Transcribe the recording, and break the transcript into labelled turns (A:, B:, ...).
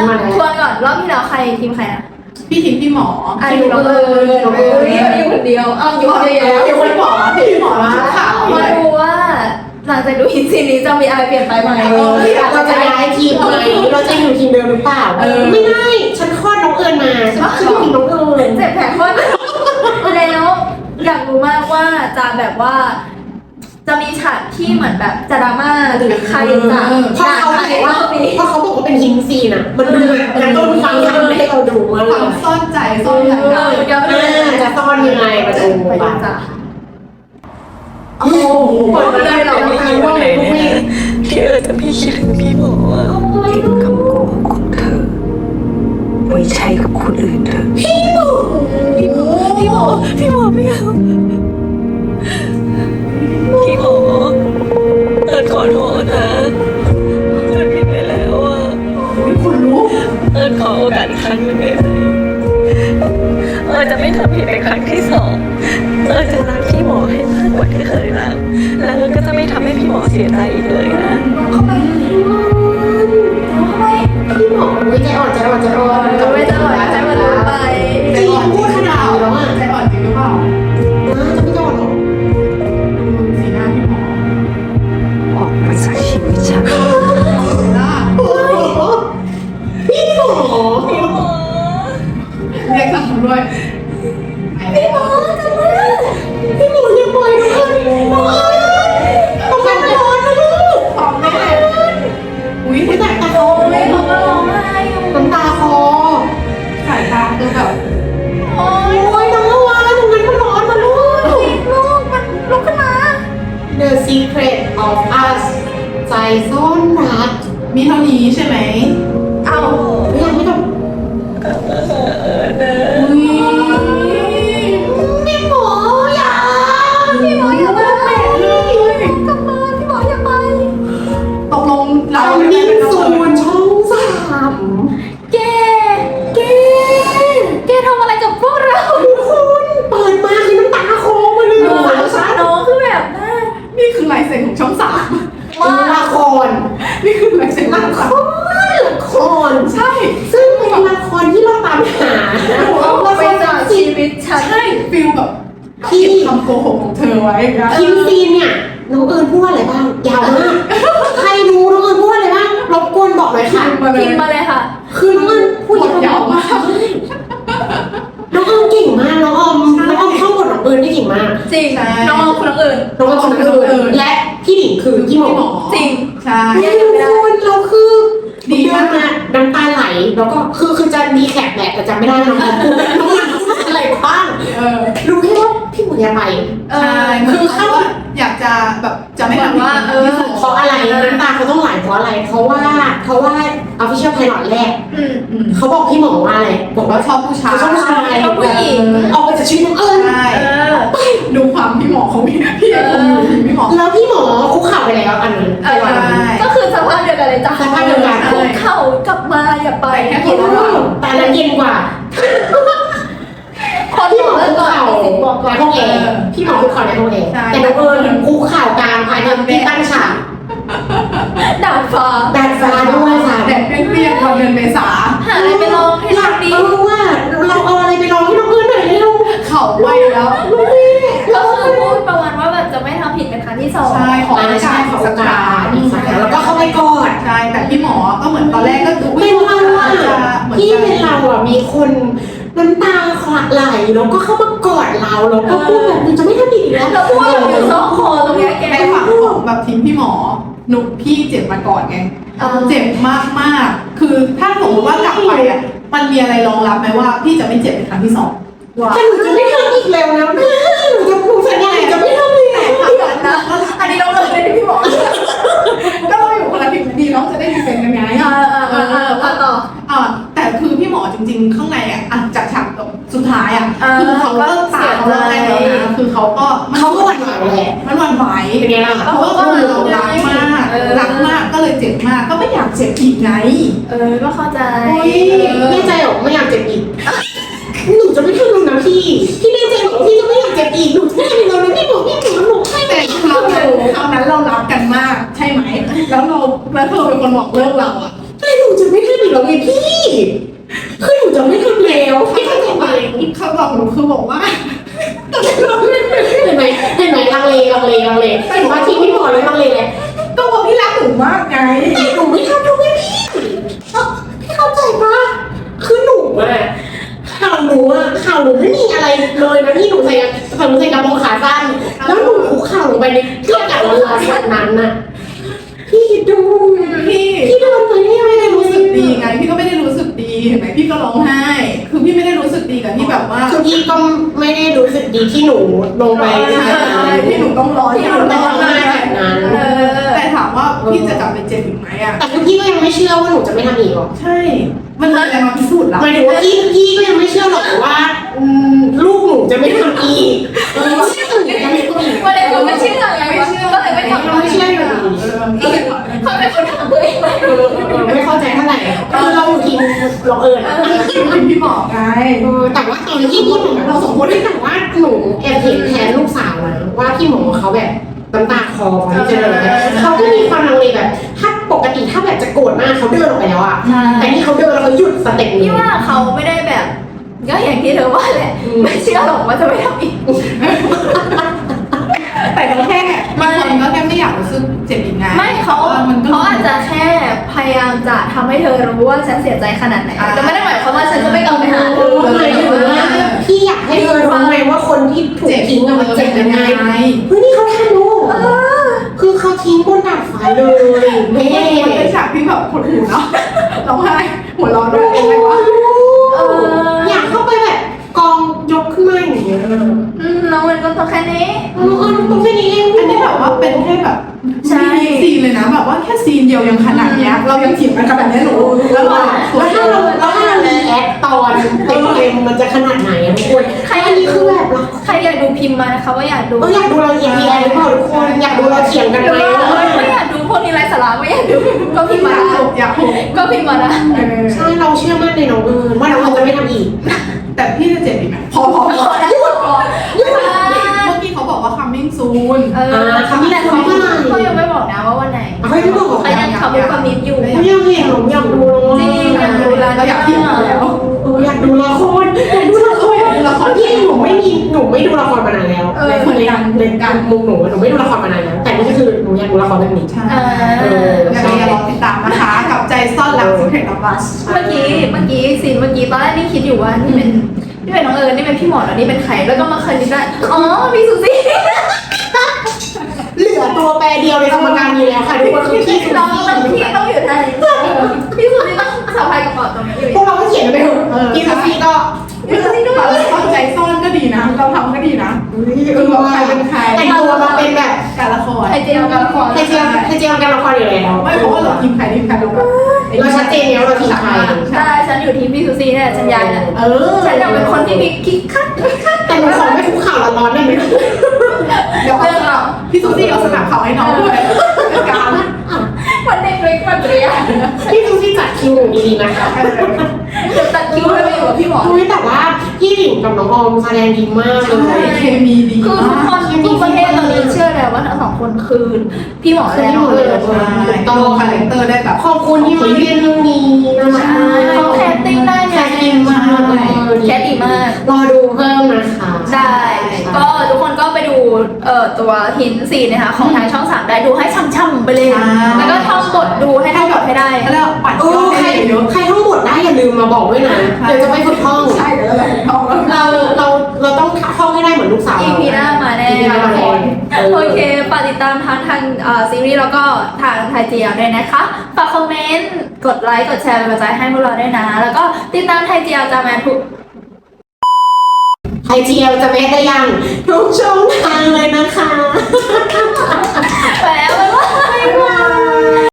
A: ม
B: มาแล้ว
C: ทวนก่อนรอบที่แล้วใครทีมใครอะ
A: พี่ทิมพี่หมอ
C: อายุน้องเอิญ
B: น้องเอิญ
C: อยู่คนเดียวอ้าวอยู่คนเดียว
A: อยู่คนหมอพี่หมอชุดขาว
C: มาดูว่าหลังจากดูพินซีนนี้จะมีอะไรเปลี่ยนไปไหม
B: เออเราจะย้ายทีมไหมเราจะอยู่ทีมเดิมหรือเปล่าไม่ได้ฉันคลอดน้องเอิญมาฉันฉันอยู่ทีมน้องเอิญ
C: เจ็บแผลโคตรแล้วอยากรู้มากว่าจะแบบว่า จะมีฉากที่เหมือนแบบจะดราม่าหรือใครจะ
B: เพราะเขาบอกว่าเพราะเขาบอกว่าเป็นฮินซีน่ะมันดูกระตุ้นความอยากให้เราดูว่า
A: ความซ่อนใจซ่อน
C: เอ
A: ใจ
C: อเดี๋ยวไป
B: อ่
C: ดูา
B: จะซ่อนยังไงมาดู
C: ไปดู
B: บ้าง
C: จ้ะ
B: โอ้โห
C: เปิดเลยเหรอ
B: ไม่คิดว่าเลยไม่
D: ที่เออแต่พี่คิดถึงพี่หมออะคำโกหกของเธอไว้ใช้กับคนอื่นเถอะ พี่หมอพี่หมอ
A: รั้
D: งที่สองเออจะรักพี่หมอให้มากกว่าที่เคยรักแล้วก็จะไม่ทำให้พี่หมอเสียใจอีกเลยนะ
B: ซ่อนรัก
A: มีเท่านี้ใช่ไหม
C: เอา
B: ไม่ยังไม่ต้อง
A: อุ้ย
B: พี่หมออย่า
C: พี่หมออย่าไปกลับมาพี่หมออย่าไป
A: ตกลงเราไม่ได้
B: ดิ้น
A: เป็นน้อง
B: สู
A: เอิญ
B: นช่องสาม
C: แกแกแกทำอะไรกับพวกเรา
B: ทุกคนเปิดมาคือน้ำตาคอมาเลย
C: น้องคือแบบนี่
A: คือลายเซ็นของช่องสาม
B: ว่า ร
A: นี่คือลายเซ็นข
B: ละ
A: อง
B: ค
A: ช่องสาม
B: รละคร
A: ใช่
B: ซึ่งเป็นละครที่เราตามหา
C: เอาไปจากชีวิตฉัน
A: ใช่ฟิลแบบ
B: พี่
A: เก็บคำโกหกของเธอไว้นะ
B: คิมซีนเนี่ยน้องเอิญพูดว่าอะไรบ้าง ยาวมาก ใครรู้น้องเอิญพูดว่าอะไรบ้างรบกวนบอกหน่อยค่ะ
A: มาเล
C: พิ
A: ย
C: มพ์มาเลยค่ะ
B: คือน้องเอิญพูด
A: บทยาวมาก
B: น้องเอิญเก่งมากน้องออมน้องออมเข้าบทน้องเอิญได้เก่งมาก
C: จริงน้องคนอื่น
B: น้องออมคนอื่นและพี่หนิงคือพี่หมอ
C: จริง
A: ใช่
B: เฮ้ยทุกคนเราคือ
A: ดีมาก
B: เดินน้ำตาไหล แล้วก็คือคือจะมีแขกแหละแต่จำไม่ได้น้องออมพูดน้องออมพูดอะไรบ้าง
A: เออ
B: รู้แค่ว่าพี่หมูอยากไป
C: เอ
A: ใช่
C: อ
A: คือเขาว่าอยากจะแบบจะไม่ทำว่าเออ
B: เพราะอะไรน้ำตาเขาต้องไหลเพราะอะไร เพราะว่าเพราะว่า official pilot แรก
C: อืม
A: อืม
B: เขาบอกพี่หมอว่าอะไร
A: บอกว่าชอบผู้ชาย
B: เขาชอบผู้ชาย
C: ชอบผู้
A: ย็
B: น
C: กว่าค
B: นพี่
C: บ
B: หม
C: อก
B: อ
C: ว่า
B: คุก
C: ก่อน
B: เข่า
C: มีสิทธิ์บอกก่อน
B: ในห้องแอร์พี่หมอคุกเข่าในห้องแอร์แต่น้องเอิญคุกเข่ากลางภายในที่ตั้งฉาก
C: ดาดฟ้า
B: ดาดฟ้าด้วยค่ะ
A: แดดเปรี้ยงๆวันเดือนเมษา
C: หาอะไรไปลองให้
B: อยา
C: เรา
B: ก
C: ดี
B: รู้ว่าเราเอาอะไรไปลองให้น้องเอิญหน่อยเร็ว
A: เข่าไวแล้ว
B: ลูกพี่
C: สอง
A: ใช่ของ
B: อ่าใช่ขอสกาดอีกสักครั้งแล้วก็เข้าไปกอด
A: ใช่แต่พี่หมอก็เหมือนตอนแรกก็คือ
B: เป็นเราอะ
A: เหมือน
B: พี่
A: จะ
B: เป็นเราอะมีคนน้ำตาคลอไหลแล้วก็เข้ามากอดเราแล้วก็พูดแบบมึงจะไม่ทำอีกแล้ว
C: แล้วพูดแบบอยู่ซอกคอตรงเนี้ยแก
A: ในฝั่งของแบบทีมพี่หมอหนุกพี่เจ็บมาก่อนไง
C: เออ
A: เจ็บมากมากๆคือถ้าสมมติว่ากลับไปอะมันมีอะไรรองรับไหมว่าพี่จะไม่เจ็บเป็นครั้งที่สอง
B: แต่หนูจะไม่ทำอีกแล้วนะ
A: จริงๆ ข้างในอะอะจากฉากสุดท้ายอะ
C: เออ
A: คือเขาก็ตาเขาแล้วนะคือเขาก็
B: เขาก็หวั่นไหวแหละ
A: มันหวันไหว
B: เป็นไงล่ะ
A: เขาก็คือรักมาก
C: เออ
A: รักมากก็เลยเจ็บมากก็ไม่อยากเจ็บอีกไง
C: เออ ก็เข้าใจ
A: โอ้ย
B: แน่ใจเหรอไม่อยากเจ็บอีก หนูจะไม่ทำหนูนะพี่ พี่แน่ใจเหรอพี่จะไม่อยากเจ็บอีกหนูจะไม่ทำอีกแล้วนะพี่บอก
A: คนบอกเลิกเราอะ
B: แต่หนูจะไม่ทำอีกแล้วไงพี่คือหนูจะไม่ทำแล้วพี่เข้าใจไหม
A: เขาบอกหนูคือบอกว่า
B: เห็นไหมเห็นไหมลังเลลังเลลังเลแต่หนูว่าทีพี่หมอเลยลังเลเลย
A: ก็บอกพี่รักหนูมากไง
B: แต่หนูไม่ทำแล้วไงพี่เอ้าพี่เข้าใจปะคือหนูอะข่าวหนูอะข่าวหนูไม่มีอะไรเลยนะพี่หนูใส่ข่าวหนูใส่กระโปรงขาสั้นแล้วหนูคุกเข่าลงไปในเทียบกับร้อนๆวันนั้นน่ะพี่คิดดู
A: พี่
B: พี่โดนไปเนี่ยไม่ได้รู้
A: รู้
B: สึ
A: สึ
B: ก
A: ก
B: ดี
A: ดีไง พี่ก็ไม่ได้รู้สึกดีเห็นไหมพี่ก็ร้องไห้ คือพี่ไม่ได้รู้สึกดีกับที่แบบว่า
B: คือพี่ก็ไม่ได้รู้สึกดีที่หนูลงไป
A: ใช่ที่ห นูต้องร้อง
B: ที่หนูไม่ทำงานแบบนั้น
C: เออ
A: แต่ถามว่าพี่จะกลับไปเจ็บอีกไหมอะ
B: แต่คือพี่ก็ยังไม่เชื่อว่าหนูจะไม่ทำอีกหรอก
A: ใช่ มันมีอะไรมาพิสูจน์เรา
B: หมายถึงว่าพี่พี่ก็ยังไม่เชื่อหรอกว่าอืมลูกหนูจะไม่ทำอีก เรา
C: เอิ
B: ญอะ
A: เป็นพี่หมอไง
B: เออแต่ว่าตอนที่พูดถึงเราสองคนได้แต่ว่าหนูแอบเห็นแทนลูกสาวนะว่าพี่หมอเขาแบบน้ำตาคลอพอที่จะเดินเขาก็มีความลังเลแบบ ถ้าปกติถ้าแบบจะโกรธมากเขาเดินออกไปแล้วอะ
C: ใช่
B: แต่นี่เขาเดินแล้วเขาหยุดสเต็ปหนึ
C: พี่
B: ง
C: ว่าเขาไม่ได้แบบก็อย่างที่เธอว่าแหละไม่เชื่อหรอกว่าจะไม่ทำอีก
A: แต่ก็แค่บางคนก็แค่ไม่อยากรู้สึกเจ็บอีกไง
C: ไม่เขา
A: มันก็
C: เขาอาจจะแค่พ ยายามจะทำให้เธอรู้ว่าฉันเสียใจขนาดไหนแต่ไม่ได้หมายความว่าฉันจะไม่กลับไปหาเธอ
B: หมายถึงว่าพี่อยากให้เธอรู้ไงว่าคนที่ถูกทิ้งอะมันเจ็บยังไงเฮ้ยนี่เขาทำรู้คือเขาทิ้งบนดาดฟ้าเลยแม่
A: มันเป็นฉากที่แบบหดหูเนาะร้องไห้หัวเร้อนด้วยเองไหมวะ
B: แล้
C: วมันก็ต้องแค่นี้
B: เออตรงแค่นี้เอง
A: อันนี้แบบว่าเป็นแค่แบบ
C: ใช่
A: มีซีนเลยนะแบบว่าแค่ซีนเดียวยังขนาดเนี้ยเรายังเถียงกันขนาดเนี้ยหนูแล้วเรา
B: แล้วถ้าเราแล้วถ้าเรารีแอคตอนเต็มๆมันจะขนาดไหนอะทุกคน
C: ใคร
B: อันนี้คือแบบเรา
C: ใครอยากดูพิมพ์มานะคะว่าอยากดู
B: เอออยากดูเราเหยียดแยนหรือเปล่าทุกคนอยากดูเราเถียงกันไหม
C: ไม่อยากดูพวกนี้ไร้สาระไม่อยากดูก็พิมพ์มา
A: อยากหกอยากหก
C: ก็พิมพ์มาได้
A: เออ
B: ใช่เราเชื่อมั่นในน้องเอิญว่าน้องเอิญจะไม่ทำอีก
A: เขา
C: ยัง
B: ขับ
C: รถความมิดอยู่
B: ไม่อยากเห็นหนูอยากดู
C: จริงอยากดูแล้ว
A: เราอยากพี่มาแล้ว
B: เอออยากดูละครอยากดูละคร
A: ละคร
B: พี่หนูไม่มีหนูไม่ดูละครมานานแล้ว
A: เออ
B: ในในในการมุมหนูหนูไม่ดูละครมานานแล้วแต่นี่ก็คือหนูอยากดูละครเรื่องนี้
A: ใช่
C: อ่า
B: เออ
A: ยังไงอย่ารอติดตามนะคะกับใจซ่อนรักสุดเห็นของบัส
C: เมื่อกี้เมื่อกี้ซีนเมื่อกี้ตอนแรกนี่คิดอยู่ว่านี่เป็นนี่เป็นน้องเอิญนี่เป็นพี่หมอแล้วนี่เป็นใครแล้วก็มาเคยนึกได้อ๋อพี่สุซี่
B: เหลือตัวแปรเดียวในสมการ นี้แล้วค่ะทุกคนคือพี่สุ
C: น้อง
B: พี่
C: ต้องพี่ต้องอยู่ไทยพี่สุซี่ต้องสะพายกระเป๋าตรงนี้อยู่
B: พวกเราก็เขียนไปเถอะพี่สุพี่ก็
A: พี่สุซี่ก็แบบใจซ่อนก็ดีนะ เราทำก็ดีนะ
B: คือว่าใครเป็นใครแต่งตัวมาเป็นแบบ
A: การละคร
C: ไอเจียวกับละคร
B: ไทยเจียมไทยเจียมกันละครอยู่แล้ว
A: ไม่เพราะว่าเราทีมใครทีมใครเราแบบ
B: เราชัดเจนแล้วเราทีมใคร
C: ใช่ฉันอยู่ทีมพี่สุซี่เนี่ยฉันย้ายแล้ว
A: เออ
C: ฉันอยากเป็นคนที่มีคิกคักคิกคัก
B: แต่ หนูขอไม่คุกเข่าละร้อนได้ไหม
A: เดี๋ยวเอาสนับพี่สุซี่เอาสนับเขาให้น้องด้วยเป็นการ
C: วันเด็กเล็กวันเรียน
B: พี่ซูซี่จัดคิวหนูดีๆนะคะ
C: เดี๋ยวตัดคิ้วให้ไปอยู่กับพี่หมอ
B: คุยแต่ว่าพี่หลิงกับน้องออมแสดงดีมากเล
A: ใช่
B: ย
A: เคมีดี
C: คือทุก
A: มาก
C: คนทุกประเทศตอนนี้เชื่อแล้วว่าทั้งสองคนคือพี่หมอและน้องเอิญ
A: ใช่โตคาแรคเตอร์ได้แบบ
B: ขอบคุณที่มาเรียนเรื่องนี้นะคะ
C: เขาแคสติ้งได้
B: แค
C: ไง
B: สติ้งมากเลย
C: แคสดีมาก
B: รอดูเพิ่มนะคะ
C: ได้ ก็ทุกคนก็ไปดูเอ่อตัวหินซีนนะคะของทางช่องสามได้ดูให้ช่ำๆไปเลยแล้วก็ท่องบทดูให้ท่องบทให้ได้
A: แล้วปัด
B: เอย
A: อ
B: อ
A: ด
B: ใคร
A: ให้เยอะ
B: ใครท่องบทได้อย่าลืมมาบอกด้วยนะ เดี๋ยวจะไปฝึกท่อง
A: ใช่เดี๋ยวเราแบบท่องแล้ว
B: เราเราเราต้องท่องให้ได้เหมือนลูกสาว
C: อี
B: เรา
C: พีหน้ามาแน่
B: อีพีหน้ามาแน่เออ
C: โอเคฝากติดตามทางทางเอ่อซีรีส์แล้วก็ทางไทยเจียวด้วยนะคะ ฝากคอมเมนต์ กดไลค์ กดแชร์เป็นกำลังใจให้พวกเราด้วยนะ แล้วก็ติดตามไทยเจียวจะมาทุก
B: ไอเจียวจะแม้ได้ยังทุกช่องทางเลยนะคะ